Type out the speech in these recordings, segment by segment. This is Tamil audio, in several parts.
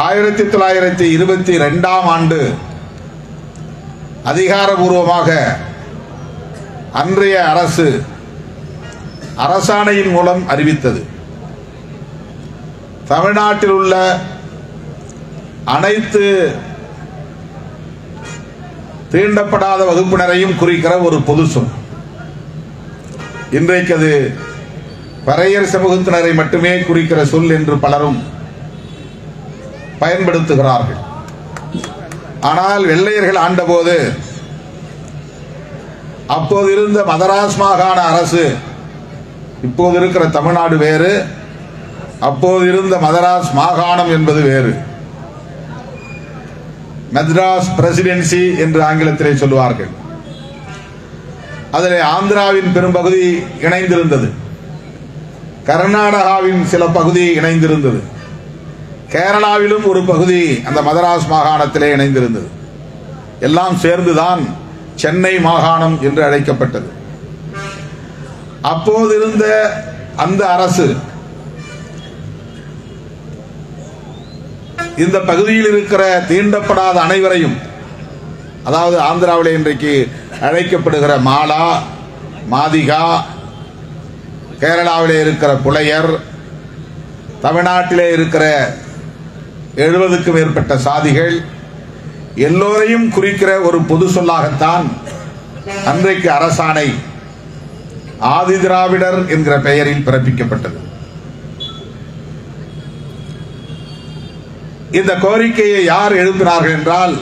ஆயிரத்தி தொள்ளாயிரத்தி இருபத்தி ரெண்டாம் ஆண்டு அதிகாரபூர்வமாக அன்றைய அரசு அரசாணையின் மூலம் அறிவித்தது. தமிழ்நாட்டில் உள்ள அனைத்து தீண்டப்படாத வகுப்பினரையும் குறிக்கிற ஒரு பொது சொல். இன்றைக்கு அது பறையர் சமூகத்தினரை மட்டுமே குறிக்கிற சொல் என்று பலரும் பயன்படுத்துகிறார்கள். ஆனால் வெள்ளையர்கள் ஆண்டபோது அப்போது இருந்த மதராஸ் மாகாண அரசு இப்போது இருக்கிற தமிழ்நாடு வேறு அப்போது இருந்த மதராஸ் மாகாணம் என்பது வேறு. மெத்ராஸ் பிரசிடென்சி என்று ஆங்கிலத்திலே சொல்லுவார்கள். அதில் ஆந்திராவின் பெரும்பகுதி இணைந்திருந்தது. கர்நாடகாவின் சில பகுதி இணைந்திருந்தது. கேரளாவிலும் ஒரு பகுதி அந்த மதராஸ் மாகாணத்திலே இணைந்திருந்தது. எல்லாம் சேர்ந்துதான் சென்னை மாகாணம் என்று அழைக்கப்பட்டது. அப்போது இருந்த அந்த அரசு இந்த பகுதியில் இருக்கிற தீண்டப்படாத அனைவரையும் அதாவது ஆந்திராவில் இன்றைக்கு அழைக்கப்படுகிற மாலா மாதிகா கேரளாவிலே இருக்கிற புலையர் தமிழ்நாட்டிலே இருக்கிற எழுபதுக்கு மேற்பட்ட சாதிகள் எல்லோரையும் குறிக்கிற ஒரு பொது சொல்லாகத்தான் அன்றைக்கு அரசாணை ஆதி திராவிடர் என்கிற பெயரில் பிறப்பிக்கப்பட்டது. இந்த கோரிக்கையை யார் எழுப்பினார்கள் என்றால்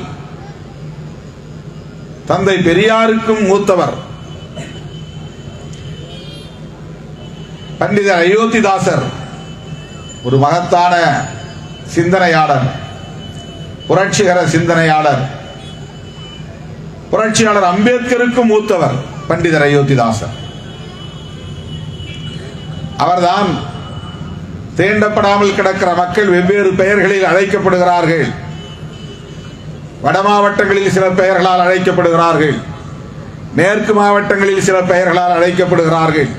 தந்தை பெரியாருக்கும் மூத்தவர் பண்டிதர் அயோத்திதாசர் ஒரு மகத்தான சிந்தனையாளர் புரட்சிகர சிந்தனையாளர் புரட்சியாளர் அம்பேத்கருக்கும் மூத்தவர் பண்டிதர் அயோத்திதாசர். அவர்தான் தீண்டப்படாமல் கிடக்கிற மக்கள் வெவ்வேறு பெயர்களில் அழைக்கப்படுகிறார்கள். வட மாவட்டங்களில் சில பெயர்களால் அழைக்கப்படுகிறார்கள். மேற்கு மாவட்டங்களில் சில பெயர்களால் அழைக்கப்படுகிறார்கள்.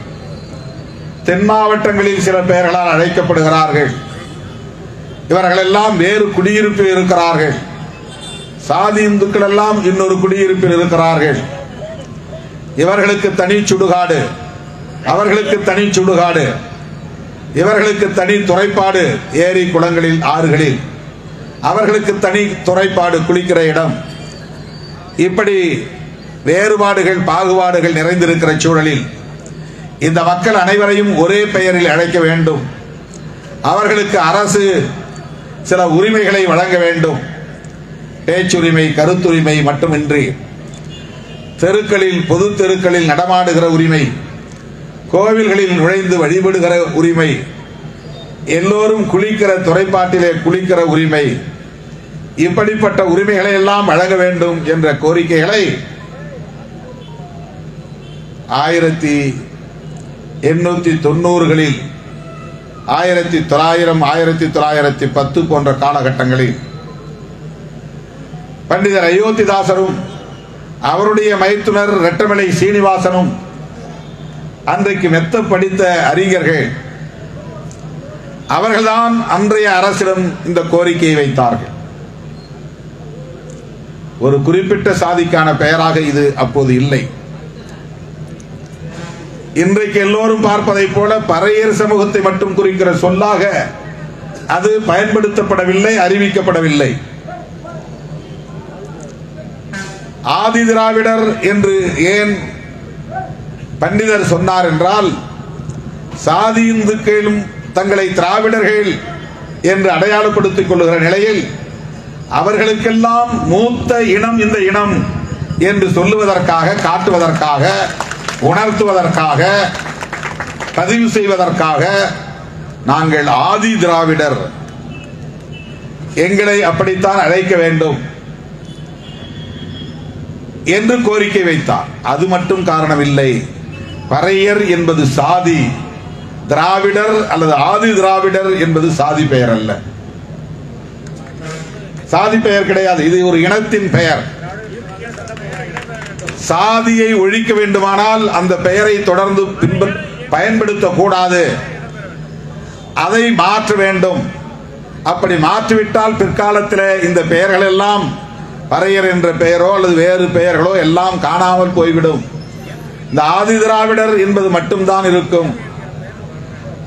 தென் மாவட்டங்களில் சில பெயர்களால் அழைக்கப்படுகிறார்கள். இவர்கள் எல்லாம் வேறு குடியிருப்பில் இருக்கிறார்கள். சாதி இந்துக்கள் எல்லாம் இன்னொரு குடியிருப்பில் இருக்கிறார்கள். இவர்களுக்கு தனி சுடுகாடு அவர்களுக்கு தனி சுடுகாடு இவர்களுக்கு தனி துறைப்பாடு ஏரி குளங்களில் ஆறுகளில். அவர்களுக்கு தனி துறைப்பாடு குளிக்கிற இடம். இப்படி வேறுபாடுகள் பாகுபாடுகள் நிறைந்திருக்கிற சூழலில் இந்த மக்கள் அனைவரையும் ஒரே பெயரில் அழைக்க வேண்டும். அவர்களுக்கு அரசு சில உரிமைகளை வழங்க வேண்டும். பேச்சுரிமை கருத்துரிமை மட்டுமின்றி தெருக்களில் பொது தெருக்களில் நடமாடுகிற உரிமை கோவில்களில் நுழைந்து வழிபடுகிற உரிமை எல்லோரும் குளிக்கிற துறைப்பாட்டிலே குளிக்கிற உரிமை இப்படிப்பட்ட உரிமைகளை எல்லாம் வழங்க வேண்டும் என்ற கோரிக்கைகளை ஆயிரத்தி எண்ணூத்தி தொண்ணூறுகளில் ஆயிரத்தி தொள்ளாயிரம் ஆயிரத்தி தொள்ளாயிரத்தி பத்து போன்ற காலகட்டங்களில் பண்டிதர் அயோத்திதாசரும் அவருடைய மைத்துனர் ரெட்டமலை சீனிவாசனும் அன்றைக்கு மெத்த படித்த அறிஞர்கள் அவர்கள்தான் அன்றைய அரசிடம் இந்த கோரிக்கையை வைத்தார்கள். ஒரு குறிப்பிட்ட சாதிக்கான பெயராக இது அப்போது இல்லை. இன்றைக்கு எல்லோரும் பார்ப்பதைப் போல பறையர் சமூகத்தை மட்டும் குறிக்கிற சொல்லாக அது பயன்படுத்தப்படவில்லை அறிவிக்கப்படவில்லை. ஆதி திராவிடர் என்று ஏன் பண்டிதர் சொன்னார் என்றால் சாதி இந்துக்களும் தங்களை திராவிடர்கள் என்று அடையாளப்படுத்திக் கொள்கிற நிலையில் அவர்களுக்கெல்லாம் மூத்த இனம் இந்த இனம் என்று சொல்லுவதற்காக காட்டுவதற்காக உணர்த்துவதற்காக பதிவு செய்வதற்காக நாங்கள் ஆதி திராவிடர். எங்களை அப்படித்தான் அழைக்க வேண்டும் என்று கோரிக்கை வைத்தார். அது மட்டும் காரணமில்லை. பறையர் என்பது சாதி. திராவிடர் அல்லது ஆதி திராவிடர் என்பது சாதி பெயர் அல்ல. சாதி பெயர் கிடையாது. இது ஒரு இனத்தின் பெயர். சாதியை ஒழிக்க வேண்டுமானால் அந்த பெயரை தொடர்ந்து பின்ப பயன்படுத்தக்கூடாது. அதை மாற்ற வேண்டும். அப்படி மாற்றிவிட்டால் பிற்காலத்தில் இந்த பெயர்கள் எல்லாம் பறையர் என்ற பெயரோ அல்லது வேறு பெயர்களோ எல்லாம் காணாமல் போய்விடும். இந்த ஆதி திராவிடர் என்பது மட்டும்தான் இருக்கும்.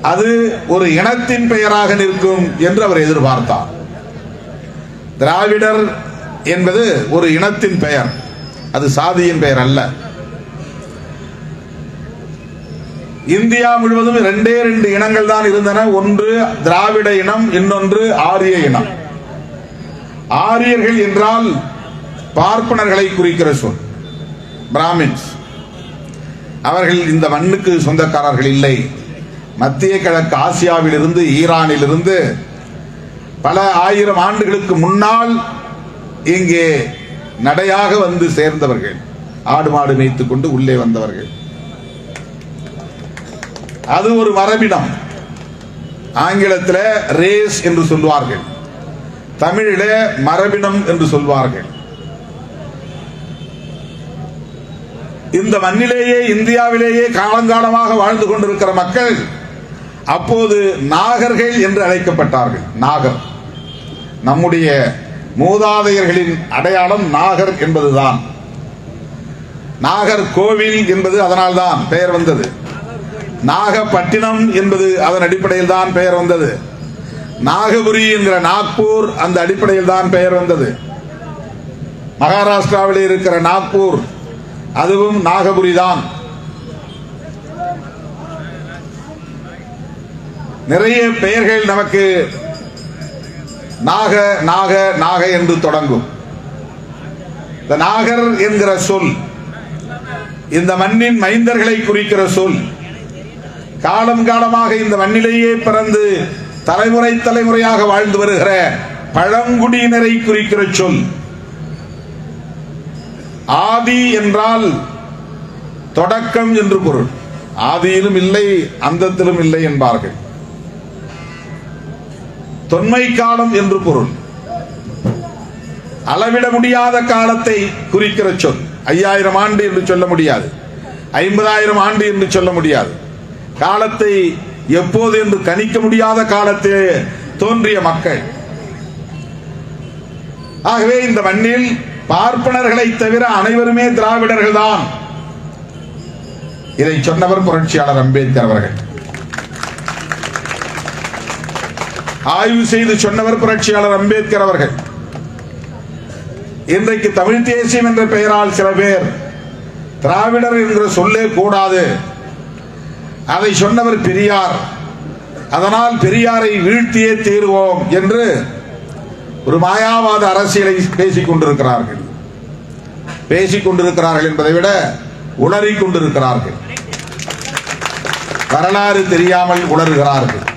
அது ஒரு இனத்தின் பெயராக நிற்கும் என்று அவர் எதிர்பார்த்தார். திராவிடர் என்பது ஒரு இனத்தின் பெயர். அது சாதியின் பெயர் அல்ல. இந்தியா முழுவதும் ரெண்டே ரெண்டு இனங்கள் தான் இருந்தன. ஒன்று திராவிட இனம் இன்னொன்று ஆரிய இனம். ஆரியர்கள் என்றால் பார்ப்பனர்களை குறிக்கிற சொல். பிராமின்ஸ். அவர்கள் இந்த மண்ணுக்கு சொந்தக்காரர்கள் இல்லை. மத்திய கிழக்கு ஆசியாவிலிருந்து ஈரானிலிருந்து பல ஆயிரம் ஆண்டுகளுக்கு முன்னால் இங்கே நடையாக வந்து சேர்ந்தவர்கள். ஆடு மாடு மேய்த்துக் கொண்டு உள்ளே வந்தவர்கள். அது ஒரு மரபினம் ஆங்கிலத்தில் ரேஸ் என்று சொல்வார்கள். தமிழிலே மரபினம் என்று சொல்வார்கள். இந்த மண்ணிலேயே இந்தியாவிலேயே காலங்காலமாக வாழ்ந்து கொண்டிருக்கிற மக்கள் அப்போது நாகர்கள் என்று அழைக்கப்பட்டார்கள். நாகர். நம்முடைய மூதாதையர்களின் அடையாளம் நாகர் என்பதுதான். நாகர் கோவில் என்பது அதனால்தான் பெயர் வந்தது. நாகப்பட்டினம் என்பது அதன் அடிப்படையில் தான் பெயர் வந்தது. நாகபுரி என்கிற நாக்பூர் அந்த அடிப்படையில் தான் பெயர் வந்தது. மகாராஷ்டிராவில் இருக்கிற நாக்பூர் அதுவும் நாகபுரி தான் நிறைய பெயர்கள் நமக்கு நாக நாக நாக என்று தொடங்கும். இந்த நாகர் என்கிற சொல் இந்த மண்ணின் மைந்தர்களை குறிக்கிற சொல் காலம் காலமாக இந்த மண்ணிலேயே பிறந்து தலைமுறை தலைமுறையாக வாழ்ந்து வருகிற பழங்குடியினரை குறிக்கிற சொல். ஆதி என்றால் தொடக்கம் என்று பொருள். ஆதியிலும் இல்லை அந்தத்திலும் இல்லை என்பார்கள். தொன்மை காலம் என்று பொருள். அளவிட முடியாத காலத்தை குறிக்கிற சொல். ஐயாயிரம் ஆண்டு என்று சொல்ல முடியாது. ஐம்பதாயிரம் ஆண்டு என்று சொல்ல முடியாது. காலத்தை எப்போது என்று கணிக்க முடியாத காலத்தில் தோன்றிய மக்கள். ஆகவே இந்த மண்ணில் பார்ப்பனர்களை தவிர அனைவருமே திராவிடர்கள் தான் இதை சொன்னவர் புரட்சியாளர் அம்பேத்கர் அவர்கள். ஆய்வு செய்து சொன்னவர் புரட்சியாளர் அம்பேத்கர் அவர்கள். இன்றைக்கு தமிழ் தேசியம் என்ற பெயரால் சில பேர் திராவிடர் என்று சொல்லே கூடாது. அதை சொன்னவர் பெரியார். அதனால் பெரியாரை வீழ்த்தியே தீர்வோம் என்று ஒரு மாயாவாத அரசியலை பேசிக் கொண்டிருக்கிறார்கள். பேசிக் கொண்டிருக்கிறார்கள் என்பதை விட உளறிக் கொண்டிருக்கிறார்கள். வரலாறு தெரியாமல் உணர்கிறார்கள்.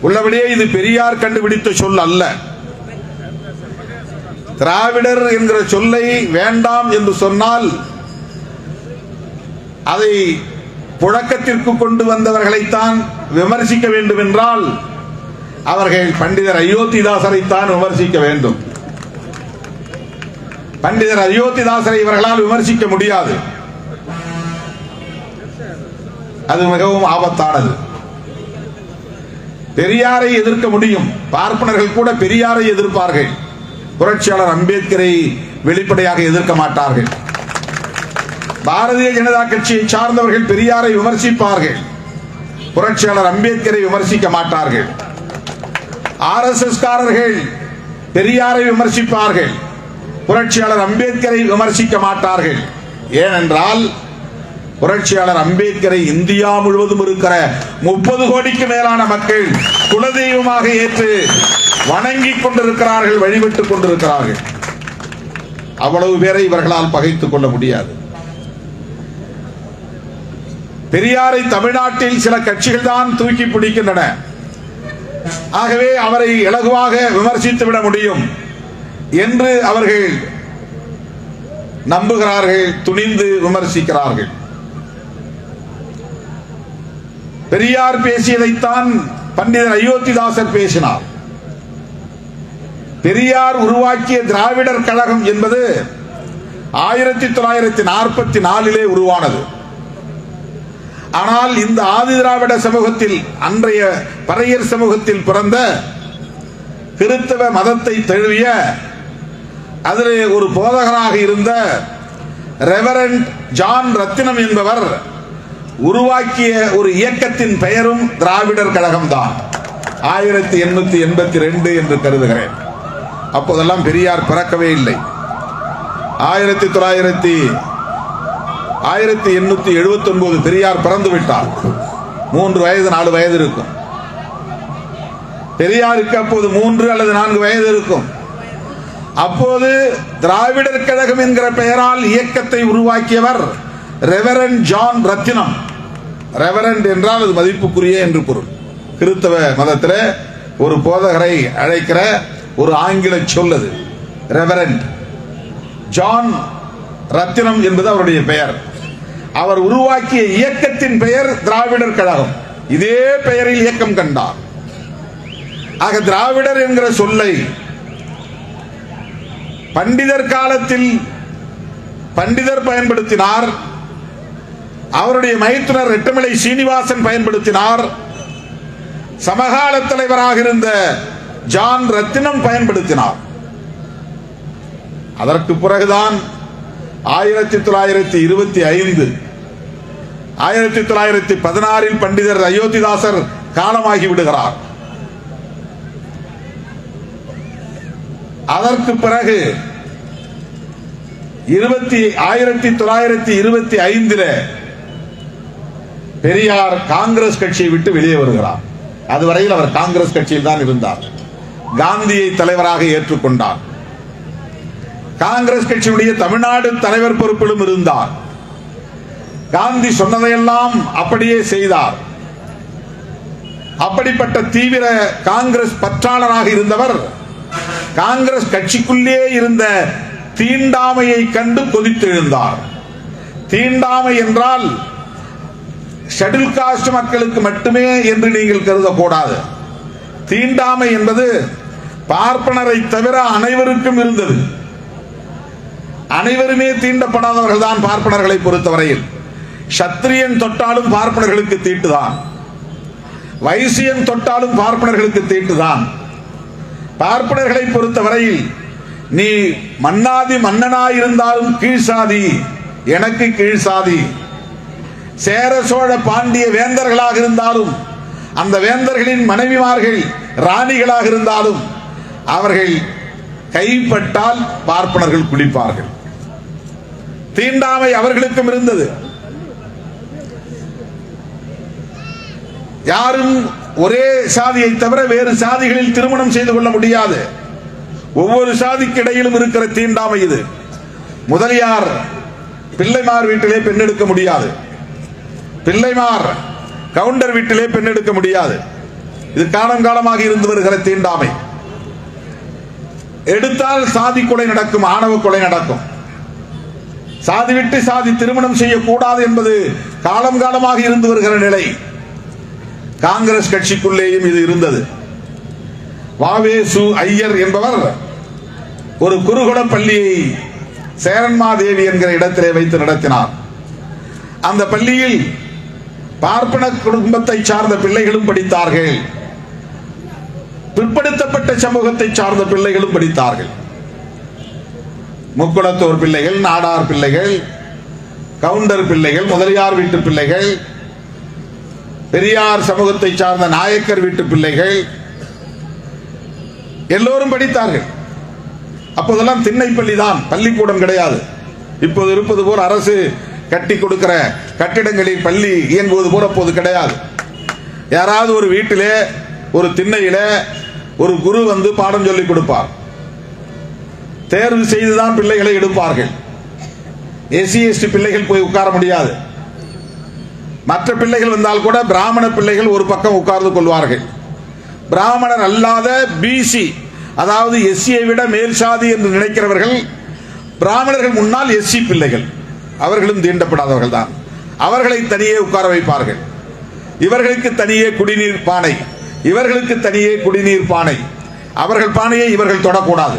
உள்ளபடியே இது பெரியார் கண்டுபிடித்த சொல் அல்ல. திராவிடர் என்கிற சொல்லை வேண்டாம் என்று சொன்னால் அதை புழக்கத்திற்கு கொண்டு வந்தவர்களைத்தான் விமர்சிக்க வேண்டும் என்றால் அவர்கள் பண்டிதர் அயோத்திதாசரைத்தான் விமர்சிக்க வேண்டும். பண்டிதர் அயோத்திதாசரை இவர்களால் விமர்சிக்க முடியாது. அது மிகவும் ஆபத்தானது. பெரியாரை எதிர்க்க முடியும். பார்ப்பனர்கள் கூட பெரியாரை எதிர்ப்பார்கள். புரட்சியாளர் அம்பேத்கரை வெளிப்படையாக எதிர்க்க மாட்டார்கள். பாரதிய ஜனதா கட்சியை சார்ந்தவர்கள் பெரியாரை விமர்சிப்பார்கள். புரட்சியாளர் அம்பேத்கரை விமர்சிக்க மாட்டார்கள். ஆர் எஸ் எஸ் காரர்கள் பெரியாரை விமர்சிப்பார்கள். புரட்சியாளர் அம்பேத்கரை விமர்சிக்க மாட்டார்கள். ஏனென்றால் புரட்சியாளர் அம்பேத்கரை இந்தியா முழுவதும் இருக்கிற முப்பது கோடிக்கு மேலான மக்கள் குலதெய்வமாக ஏற்று வணங்கிக் கொண்டிருக்கிறார்கள் வழிபட்டுக் கொண்டிருக்கிறார்கள். அவ்வளவு பேரை இவர்களால் பகைத்துக் கொள்ள முடியாது. பெரியாரை தமிழ்நாட்டில் சில கட்சிகள் தான் தூக்கி பிடிக்கின்றன. ஆகவே அவரை இலகுவாக விமர்சித்து விட முடியும் என்று அவர்கள் நம்புகிறார்கள் துணிந்து விமர்சிக்கிறார்கள். பெரியார் பேசியதைத்தான் பண்டிதர் அயோத்திதாசர் பேசினார். பெரியார் உருவாக்கிய திராவிடர் கழகம் என்பது ஆயிரத்தி தொள்ளாயிரத்தி நாற்பத்தி நாலிலே உருவானது. ஆனால் இந்த ஆதி திராவிட சமூகத்தில் அன்றைய பறையர் சமூகத்தில் பிறந்த கிறித்தவ மதத்தை தழுவிய அதில் ஒரு போதகராக இருந்த ரெவரண்ட் ஜான் ரத்தினம் என்பவர் உருவாக்கிய ஒரு இயக்கத்தின் பெயரும் திராவிடர் கழகம்தான். ஆயிரத்தி எண்ணூத்தி எண்பத்தி ரெண்டு என்று கருதுகிறேன். அப்போதெல்லாம் பெரியார் பிறக்கவே இல்லை. ஆயிரத்தி தொள்ளாயிரத்தி ஆயிரத்தி எண்ணூத்தி எழுபத்தி ஒன்பது பெரியார் பிறந்து விட்டார். மூன்று வயது நாலு வயது இருக்கும். பெரியாருக்கு அப்போது மூன்று அல்லது நான்கு வயது இருக்கும். அப்போது திராவிடர் கழகம் என்கிற பெயரால் இயக்கத்தை உருவாக்கியவர் ரெவரன் ஜான் ரத்தினம். ரெவரண்ட் என்றால் அது மதிப்புக்குரிய என்று பொருள். கிறித்தவ மதத்தில் ஒரு போதகரை அழைக்கிற ஒரு ஆங்கில சொல்லது. ரெவரண்ட் ஜான் ரத்தினம் என்பது அவருடைய பெயர். அவர் உருவாக்கிய இயக்கத்தின் பெயர் திராவிடர் கழகம். இதே பெயரில் இயக்கம் கண்டார். ஆக திராவிடர் என்கிற சொல்லை பண்டிதர் காலத்தில் பண்டிதர் பயன்படுத்தினார். அவருடைய மைத்துனர் ரெட்டமலை சீனிவாசன் பயன்படுத்தினார். சமகால தலைவராக இருந்த ஜான் ரத்தினம் பயன்படுத்தினார். அதற்கு பிறகுதான் ஆயிரத்தி தொள்ளாயிரத்தி இருபத்தி ஐந்து ஆயிரத்தி தொள்ளாயிரத்தி பதினாறில் பண்டிதர் அயோத்திதாசர் காலமாகி விடுகிறார். அதற்கு பிறகு இருபத்தி ஆயிரத்தி தொள்ளாயிரத்தி இருபத்தி ஐந்தில் பெரியார் காங்கிரஸ் கட்சியை விட்டு வெளியே வருகிறார். அதுவரையில் அவர் காங்கிரஸ் கட்சியில் தான் இருந்தார். காந்தியை தலைவராக ஏற்றுக்கொண்டார். காங்கிரஸ் கட்சியுடைய தமிழ்நாடு தலைவர் பொறுப்பிலும் இருந்தார். காந்தி சொன்னதையெல்லாம் அப்படியே செய்தார். அப்படிப்பட்ட தீவிர காங்கிரஸ் பற்றாளராக இருந்தவர் காங்கிரஸ் கட்சிக்குள்ளே இருந்த தீண்டாமையை கண்டு கொதித்தெழுந்தார். தீண்டாமை என்றால் ஷெட்யூல் காஸ்ட் மக்களுக்கு மட்டுமே என்று நீங்கள் கருதக்கூடாது. தீண்டாமை என்பது பார்ப்பனரை தவிர அனைவருக்கும் இருந்தது. அனைவருமே தீண்டப்படாதவர்கள் தான் பார்ப்பனர்களை பொறுத்தவரையில். சத்திரியன் தொட்டாலும் பார்ப்பனர்களுக்கு தீட்டுதான். வைசியன் தொட்டாலும் பார்ப்பனர்களுக்கு தீட்டுதான். பார்ப்பனர்களை பொறுத்தவரையில் நீ மன்னாதி மன்னனாயிருந்தாலும் கீழ் சாதி எனக்கு கீழ் சாதி சேர சோழ பாண்டிய வேந்தர்களாக இருந்தாலும் அந்த வேந்தர்களின் மனைவிமார்கள் ராணிகளாக இருந்தாலும் அவர்கள் கைப்பட்டால் பார்ப்பனர்கள் குளிப்பார்கள். தீண்டாமை அவர்களுக்கும் இருந்தது. யாரும் ஒரே சாதியை தவிர வேறு சாதிகளில் திருமணம் செய்து கொள்ள முடியாது. ஒவ்வொரு சாதிக்கு இடையிலும் இருக்கிற தீண்டாமை இது. முதலியார் பிள்ளைமார் வீட்டிலே பெண் எடுக்க முடியாது. பிள்ளைமார் கவுண்டர் வீட்டிலே பெண் எடுக்க முடியாது. இது காலம் காலமாக இருந்து வருகிற தீண்டாமை. எடுத்தால் சாதி கொலை நடக்கும் ஆணவ கொலை நடக்கும். சாதி விட்டு சாதி திருமணம் செய்யக்கூடாது என்பது காலம் காலமாக இருந்து வருகிற நிலை. காங்கிரஸ் கட்சிக்குள்ளேயும் இது இருந்தது. வாவேசு ஐயர் என்பவர் ஒரு குருகுல பள்ளியை சேரன்மாதேவி என்கிற இடத்திலே வைத்து நடத்தினார். அந்த பள்ளியில் பார்ப்பன குடும்பத்தை சார்ந்த பிள்ளைகளும் படித்தார்கள். பிற்படுத்தப்பட்ட சமூகத்தை சார்ந்த பிள்ளைகளும் படித்தார்கள். முக்குளத்தோர் பிள்ளைகள் நாடார் பிள்ளைகள் கவுண்டர் பிள்ளைகள் முதலியார் வீட்டு பிள்ளைகள் பெரியார் சமூகத்தை சார்ந்த நாயக்கர் வீட்டு பிள்ளைகள் எல்லோரும் படித்தார்கள். அப்போதெல்லாம் திண்ணைப்பள்ளி தான் பள்ளிக்கூடம் கிடையாது. இப்போது இருப்பது போல் அரசு கட்டி கொடுக்கிற கட்டிடங்களில் பள்ளி இயங்குவது போல அப்போது கிடையாது. யாராவது ஒரு வீட்டிலே ஒரு திண்ணையில ஒரு குரு வந்து பாடம் சொல்லிக் கொடுப்பார். தேர்வு செய்துதான் பிள்ளைகளை எடுப்பார்கள். எஸ்சி எஸ்டி பிள்ளைகள் போய் உட்கார முடியாது. மற்ற பிள்ளைகள் வந்தால் கூட பிராமண பிள்ளைகள் ஒரு பக்கம் உட்கார்ந்து கொள்வார்கள். பிராமணர் அல்லாத பிசி அதாவது எஸ்சியை விட மேல் சாதி என்று நினைக்கிறவர்கள் பிராமணர்கள் முன்னால் எஸ்சி பிள்ளைகள். அவர்களும் தீண்டப்படாதவர்கள் தான். அவர்களை தனியே உட்கார வைப்பார்கள். இவர்களுக்கு தனியே குடிநீர் பானை. இவர்களுக்கு தனியே குடிநீர் பானை. அவர்கள் பானையை இவர்கள் தொடக்கூடாது.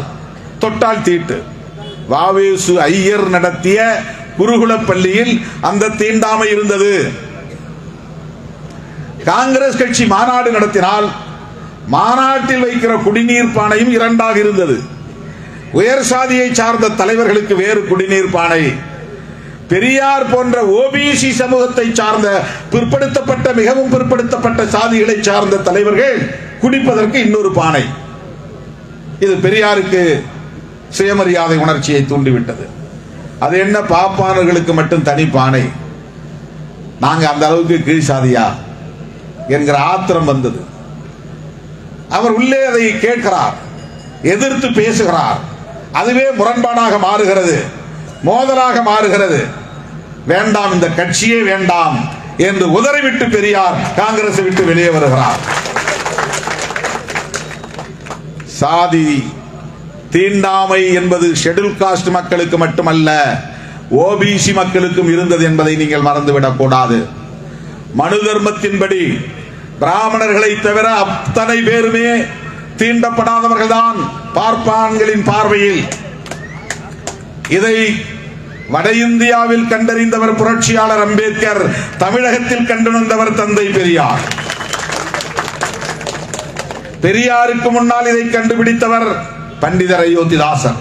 தொட்டால் தீட்டு. வாவேசு ஐயர் நடத்திய குருகுல பள்ளியில் அந்த தீண்டாமை இருந்தது. காங்கிரஸ் கட்சி மாநாடு நடத்தினால் மாநாட்டில் வைக்கிற குடிநீர் பானையும் இரண்டாக இருந்தது. உயர் சாதியை சார்ந்த தலைவர்களுக்கு வேறு குடிநீர் பானை. பெரியார் போன்ற ஓபிசி சமூகத்தை சார்ந்த பிற்படுத்தப்பட்ட மிகவும் பிற்படுத்தப்பட்ட சாதிகளை சார்ந்த தலைவர்கள் குடிப்பதற்கு இன்னொரு பானை. இது பெரியாருக்கு சுயமரியாதை உணர்ச்சியை தூண்டிவிட்டது. அது என்ன? பாப்பானர்களுக்கு மட்டும் தனி பானை. நாங்க அந்த அளவுக்கு கீழ் சாதியா? என்கிற ஆத்திரம் வந்தது. அவர் உள்ளே அதை கேட்கிறார் எதிர்த்து பேசுகிறார். அதுவே முரண்பாடாக மாறுகிறது மோதலாக மாறுகிறது. வேண்டாம் இந்த கட்சியே வேண்டாம் என்று உதறிவிட்டு பெரியார் காங்கிரஸ் விட்டு வெளியே வருகிறார். சாதி தீண்டாமை என்பது ஷெடியூல் காஸ்ட் மக்களுக்கு மட்டுமல்ல ஓபிசி மக்களுக்கும் இருந்தது என்பதை நீங்கள் மறந்துவிடக் கூடாது. மனு தர்மத்தின்படி பிராமணர்களை தவிர அத்தனை பேருமே தீண்டப்படாதவர்கள்தான் பார்ப்பான்களின் பார்வையில். இதை வட இந்தியாவில் கண்டறிந்தவர் புரட்சியாளர் அம்பேத்கர் தமிழகத்தில் கண்டுணர்ந்தவர் தந்தை பெரியார். பெரியாருக்கு முன்னால் இதை கண்டுபிடித்தவர் பண்டிதர் அயோத்திதாசன்.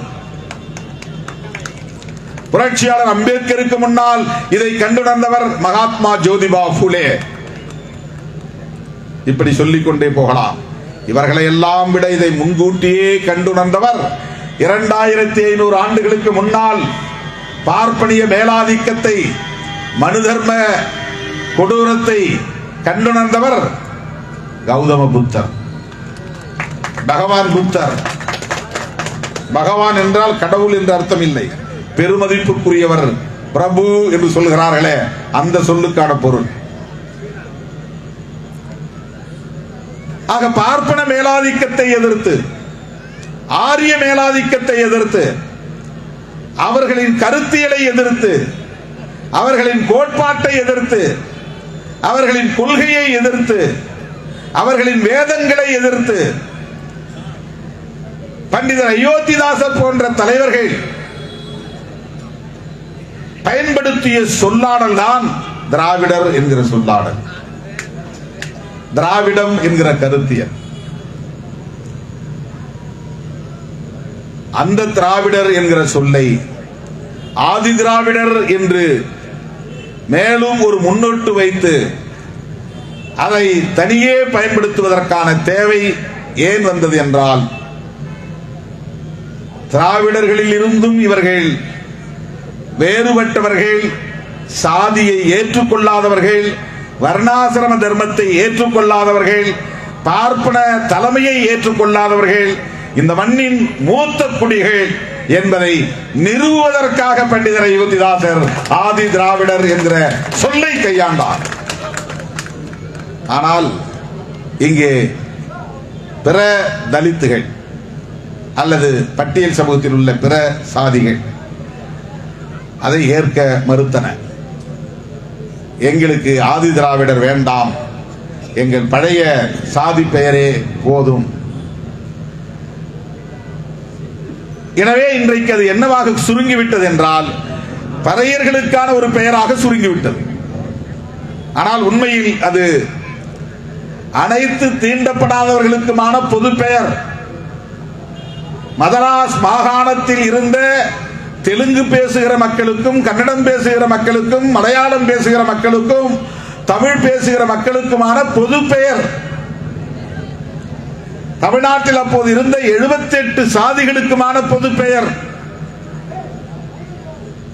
புரட்சியாளர் அம்பேத்கருக்கு முன்னால் இதை கண்டுணர்ந்தவர் மகாத்மா ஜோதிபா புலே இப்படி சொல்லிக் கொண்டே போகலாம். இவர்களை எல்லாம் விட இதை முன்கூட்டியே கண்டுணர்ந்தவர் இரண்டாயிரத்தி ஐநூறு ஆண்டுகளுக்கு முன்னால் பார்ப்பனிய மேலாதிக்கத்தை மனுதர்ம கொடூரத்தை கண்டுணர்ந்தவர் கௌதம புத்தர் பகவான் புத்தர் பகவான் என்றால் கடவுள் என்று அர்த்தம் இல்லை பெருமதிப்புக்குரியவர் பிரபு என்று சொல்கிறார்களே அந்த சொல்லுக்கான பொருள். ஆக பார்ப்பன மேலாதிக்கத்தை எதிர்த்து ஆரிய மேலாதிக்கத்தை எதிர்த்து அவர்களின் கருத்தியலை எதிர்த்து அவர்களின் கோட்பாட்டை எதிர்த்து அவர்களின் கொள்கையை எதிர்த்து அவர்களின் வேதங்களை எதிர்த்து பண்டிதர் அயோத்திதாசர் போன்ற தலைவர்கள் பயன்படுத்திய சொல்லாடல் தான் திராவிடர் என்கிற சொல்லாடல். திராவிடம் என்கிற கருத்தியல். அந்த திராவிடர் என்கிற சொல்லை ஆதி திராவிடர் என்று மேலும் ஒரு முன்னோட்டு வைத்து அதை தனியே பயன்படுத்துவதற்கான தேவை ஏன் வந்தது என்றால் திராவிடர்களில் இருந்தும் இவர்கள் வேறுபட்டவர்கள் சாதியை ஏற்றுக்கொள்ளாதவர்கள் வர்ணாசிரம தர்மத்தை ஏற்றுக்கொள்ளாதவர்கள் பார்ப்பன தலைமையை ஏற்றுக்கொள்ளாதவர்கள் இந்த மண்ணின் மூத்த குடிகள் என்பதை நிறுவுவதற்காக பண்டிதர் யுவதிதாசர் ஆதி திராவிடர் என்கிற சொல்லை கையாண்டார். ஆனால் இங்கே பிற தலித்துகள் அல்லது பட்டியல் சமூகத்தில் உள்ள பிற சாதிகள் அதை ஏற்க மறுத்தன. எங்களுக்கு ஆதி திராவிடர் வேண்டாம். எங்கள் பழைய சாதி பெயரே போதும். எனவே இன்றைக்கு அது என்னவாக சுருங்கிவிட்டது என்றால் பறையர்களுக்கான ஒரு பெயராக சுருங்கிவிட்டது. ஆனால் உண்மையில் அது அனைத்து தீண்டப்படாதவர்களுக்குமான பொது பெயர். மதராஸ் மாகாணத்தில் இருந்த தெலுங்கு பேசுகிற மக்களுக்கும் கன்னடம் பேசுகிற மக்களுக்கும் மலையாளம் பேசுகிற மக்களுக்கும் தமிழ் பேசுகிற மக்களுக்குமான பொது பெயர். தமிழ்நாட்டில் அப்போது இருந்த 78 சாதிகளுக்குமான பொது பெயர்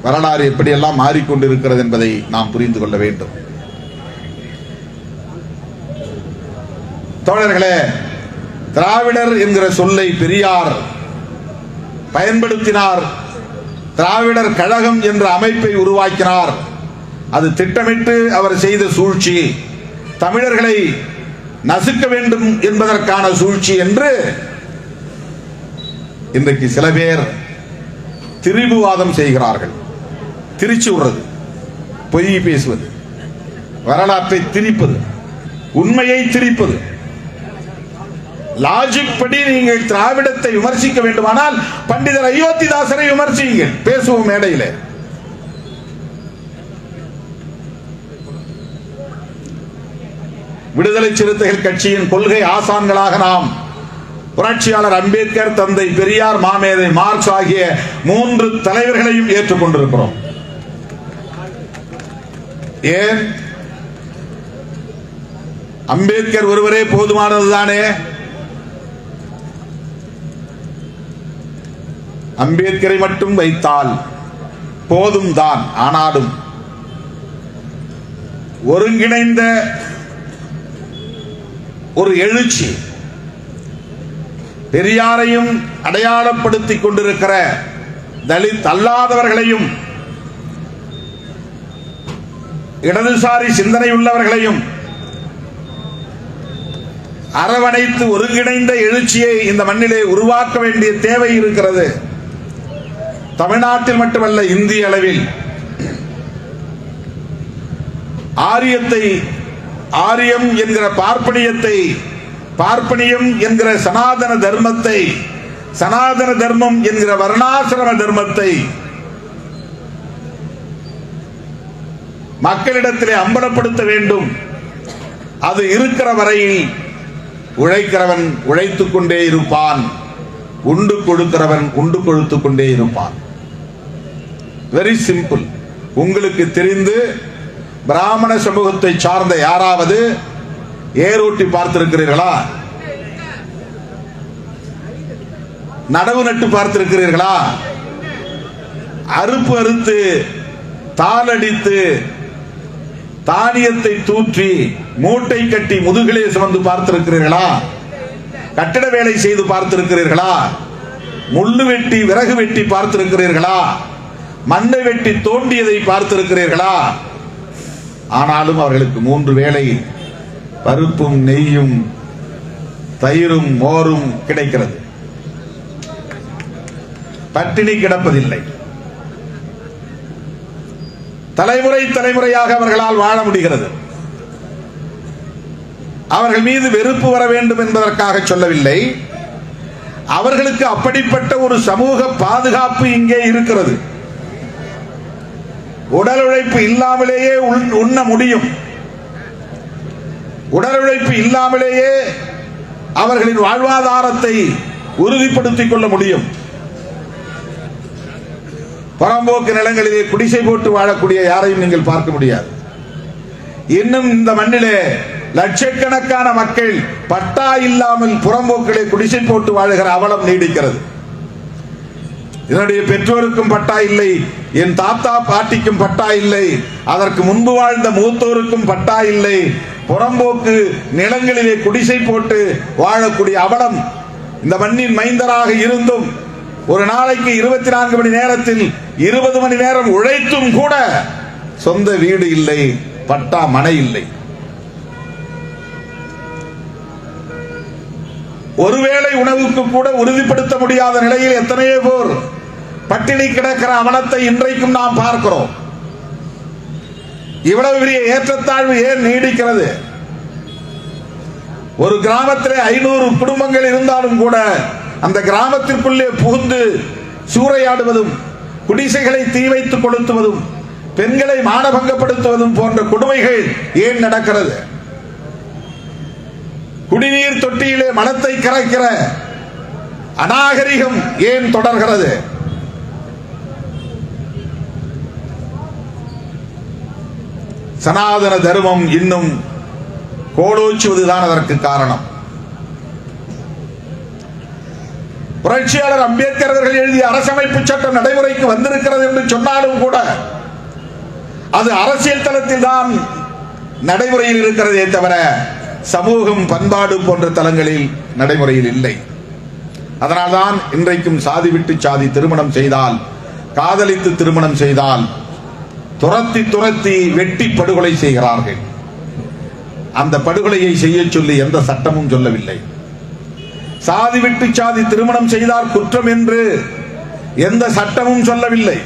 வரலாறு எப்படியெல்லாம் மாறிக்கொண்டிருக்கிறது என்பதை நாம் புரிந்து கொள்ள வேண்டும். தோழர்களே திராவிடர் என்கிற சொல்லை பெரியார் பயன்படுத்தினார். திராவிடர் கழகம் என்ற அமைப்பை உருவாக்கினார். அது திட்டமிட்டு அவர் செய்த சூழ்ச்சி தமிழர்களை நசுக்க வேண்டும் என்பதற்கான சூழ்ச்சி என்று இன்றைக்கு சில பேர் திரிபுவாதம் செய்கிறார்கள். திரிச்சு விடுறது பொய் பேசுவது வரலாற்றை திரிப்பது உண்மையை திரிப்பது. லாஜிக் படி நீங்கள் திராவிடத்தை விமர்சிக்க வேண்டுமானால் பண்டிதர் அயோத்திதாசரை விமர்சியுங்கள். பேசுவோம் மேடையிலே. விடுதலை சிறுத்தைகள் கட்சியின் கொள்கை ஆசான்களாக நாம் புரட்சியாளர் அம்பேத்கர் தந்தை பெரியார் மாமேதை மார்க்ஸ் ஆகிய மூன்று தலைவர்களையும் ஏற்றுக்கொண்டிருக்கிறோம். ஏன்? அம்பேத்கர் ஒருவரே போதுமானதுதானே அம்பேத்கரை மட்டும் வைத்தால் போதும் தான் ஆனாலும் ஒருங்கிணைந்த ஒரு எழுச்சி. பெரியாரையும் அடையாளப்படுத்திக் கொண்டிருக்கிற தலித் அல்லாதவர்களையும் இடதுசாரி சிந்தனை உள்ளவர்களையும் அரவணைத்து ஒருங்கிணைந்த எழுச்சியை இந்த மண்ணிலே உருவாக்க வேண்டிய தேவை இருக்கிறது. தமிழ்நாட்டில் மட்டுமல்ல இந்திய அளவில். ஆரியத்தை ஆரியம் என்கிற பார்ப்பனியத்தை பார்ப்பனியம் என்கிற சனாதன தர்மத்தை சனாதன தர்மம் என்கிற வர்ணாசிரம தர்மத்தை மக்களிடத்திலே அம்பலப்படுத்த வேண்டும். அது இருக்கிற வரையில் உழைக்கிறவன் உழைத்துக் கொண்டே இருப்பான். உண்டு கொடுக்கிறவன் உண்டு கொடுத்துக் கொண்டே இருப்பான். வெரி சிம்பிள் உங்களுக்கு தெரிந்து பிராமண சமூகத்தை சார்ந்த யாராவது ஏரோட்டி பார்த்திருக்கிறீர்களா? நடவு நட்டு பார்த்திருக்கிறீர்களா? அறுப்பு அறுத்து தாளடித்து தானியத்தை தூற்றி மூட்டை கட்டி முதுகிலே சுமந்து பார்த்திருக்கிறீர்களா? கட்டிட வேலை செய்து பார்த்திருக்கிறீர்களா? முள்ளு வெட்டி விறகு வெட்டி பார்த்திருக்கிறீர்களா? மண்ணை வெட்டி தோண்டியதை பார்த்திருக்கிறீர்களா? ஆனாலும் அவர்களுக்கு மூன்று வேளை பருப்பும் நெய்யும் தயிரும் மோரும் கிடைக்கிறது. பட்டினி கிடப்பதில்லை. தலைமுறை தலைமுறையாக அவர்களால் வாழ முடிகிறது. அவர்கள் மீது வெறுப்பு வர வேண்டும் என்பதற்காக சொல்லவில்லை. அவர்களுக்கு அப்படிப்பட்ட ஒரு சமூக பாதுகாப்பு இங்கே இருக்கிறது. உடல் உழைப்பு இல்லாமலேயே உண்- உண்ண முடியும். உடல் உழைப்பு இல்லாமலேயே அவர்களின் வாழ்வாதாரத்தை உறுதிப்படுத்திக் கொள்ள முடியும். புறம்போக்கு நிலங்களிலே குடிசை போட்டு வாழக்கூடிய யாரையும் நீங்கள் பார்க்க முடியாது. இன்னும் இந்த மண்ணிலே லட்சக்கணக்கான மக்கள் பட்டா இல்லாமல் புறம்போக்கிலே குடிசை போட்டு வாழுகிற அவலம் நீடிக்கிறது. என்னுடைய பெற்றோருக்கும் பட்டா இல்லை என் தாத்தா பாட்டிக்கும் பட்டா இல்லை அதற்கு முன்பு வாழ்ந்த மூத்தோருக்கும் பட்டா இல்லை. புறம்போக்கு நிலங்களிலே குடிசை போட்டு வாழக்கூடிய அவலம் இந்த மண்ணின் மைந்தராக இருந்தும் ஒரு நாளைக்கு இருபத்தி நான்கு மணி நேரத்தில் இருபது மணி நேரம் உழைத்தும் கூட சொந்த வீடு இல்லை பட்டா மனை இல்லை. ஒருவேளை உணவுக்கு கூட உறுதிப்படுத்த முடியாத நிலையில் எத்தனையோ பேர் பட்டினி கிடக்கிற அவலத்தை இன்றைக்கும் நாம் பார்க்கிறோம். இவ்வளவு பெரிய ஏற்றத்தாழ்வு ஏன் நீடிக்கிறது? ஒரு கிராமத்திலே ஐநூறு குடும்பங்கள் இருந்தாலும் கூட அந்த கிராமத்திற்குள்ளே புகுந்து சூறையாடுவதும் குடிசைகளை தீ வைத்து கொளுத்துவதும் பெண்களை மானபங்கப்படுத்துவதும் போன்ற கொடுமைகள் ஏன் நடக்கிறது? குடிநீர் தொட்டியிலே மனத்தை கரைக்கிற அநாகரிகம் ஏன் தொடர்கிறது? சனாதன தர்மம் இன்னும் கோலோச்சுவதுதான் அதற்கு காரணம். புரட்சியாளர் அம்பேத்கர் அவர்கள் எழுதிய அரசமைப்பு சட்டம் நடைமுறைக்கு வந்திருக்கிறது என்று சொன்னாலும் கூட அது அரசியல் தளத்தில் தான் நடைமுறையில் இருக்கிறதே தவிர சமூகம் பண்பாடு போன்ற தலங்களில் நடைமுறையில் இல்லை. அதனால்தான் இன்றைக்கும் சாதி விட்டு சாதி திருமணம் செய்தால் காதலித்து திருமணம் செய்தால் துரத்தி துரத்தி வெட்டி படுகொலை செய்கிறார்கள். அந்த படுகொலையை செய்ய சொல்லி எந்த சட்டமும் சொல்லவில்லை. சாதி விட்டு சாதி திருமணம் செய்தால் குற்றம் என்று எந்த சட்டமும் சொல்லவில்லை.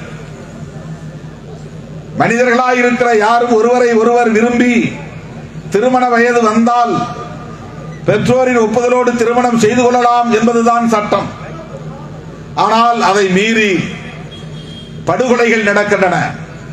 மனிதர்களாய் இருக்கிற யாரும் ஒருவரை ஒருவர் விரும்பி திருமண வயது வந்தால் பெற்றோரின் ஒப்புதலோடு திருமணம் செய்து கொள்ளலாம் என்பதுதான் சட்டம். ஆனால் அதை மீறி படுகொலைகள் நடக்கின்றன.